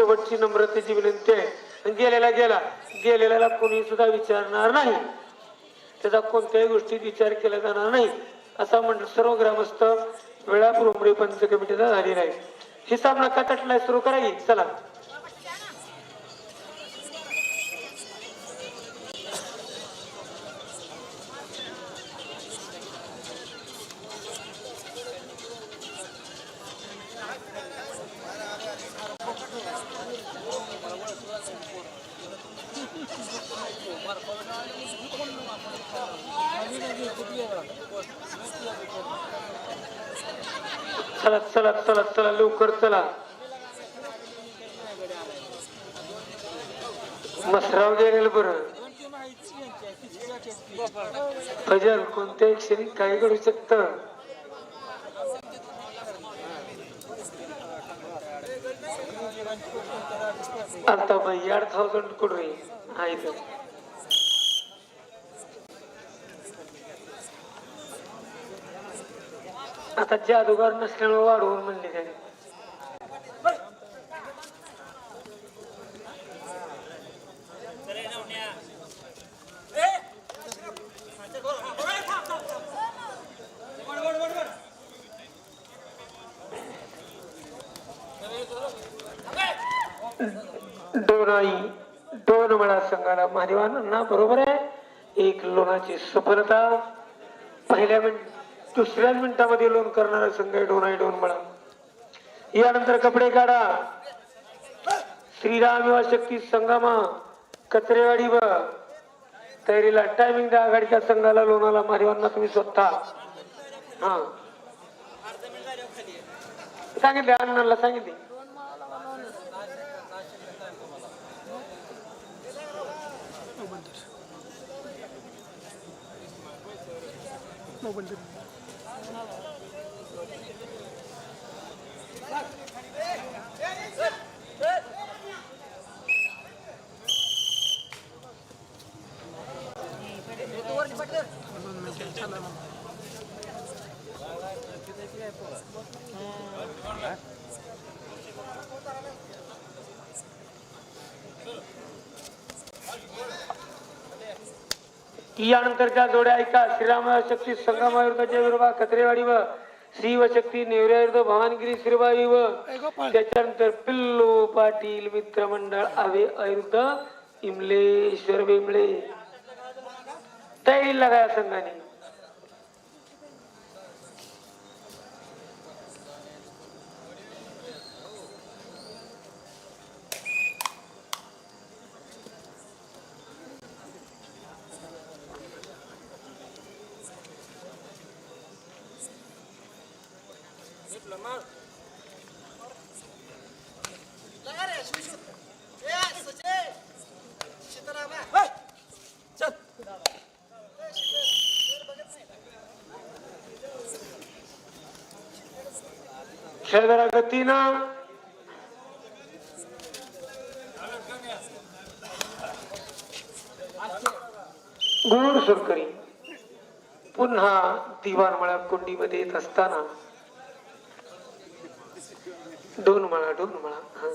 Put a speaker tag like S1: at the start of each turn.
S1: शेवटची नम्रतेची विनंती आहे. आणि गेलेला गेला. गेलेल्याला कोणी सुद्धा विचारणार नाही. त्याचा कोणत्याही गोष्टीत विचार केला जाणार नाही. असा म्हणलं सर्व ग्रामस्थ वेळापूर उमरे पंच कमिटीचा झालेला आहे. हिसाब नका तटलाय सुरू करायची चला. चला चला चला चला लवकर चला. मसराव गेलेलं बरं. फजल कोणत्याही क्षणी काही घडू शकत? आता बाई आठ थाउजंड कुठे आहे? इथं आता जादूगार नसल्यामुळे वाढवून म्हणले त्याने. दोनाई दोन वेळा संघाला महादेवांना बरोबर आहे? एक लोणाची सफलता पहिल्या मिनिट दुसऱ्याच मिनिटामध्ये लोन करणारा संघ आहे डोनाई डोन म्हणा यानंतर कपडे काढा. श्रीराम युवा शक्ती संगमा कचरेवाडी व तयारीला टायमिंग द्या आघाडीच्या संघाला लोणाला मारिवांना तुम्ही स्वतः. हा. सांगितले अण्णाला सांगितले. यानंतरच्या जोड्या ऐका. श्रीराम शक्ती संगमाविरुद्ध जयविरुबा कत्रेवाडी व श्री व शक्ती नेवऱ्याविरुद्ध भवानगिरी श्रीबाई व त्याच्यानंतर पिल्लू पाटील मित्रमंडळ आवे अविरुद्ध इमलेश्वर बेंबळे तयारी लागा या संघाने. खेळदारा गतीनं गुण सुरकरी पुन्हा दिवाण कुंडीमध्ये येत असताना दोन माळा दोन माळा. हा.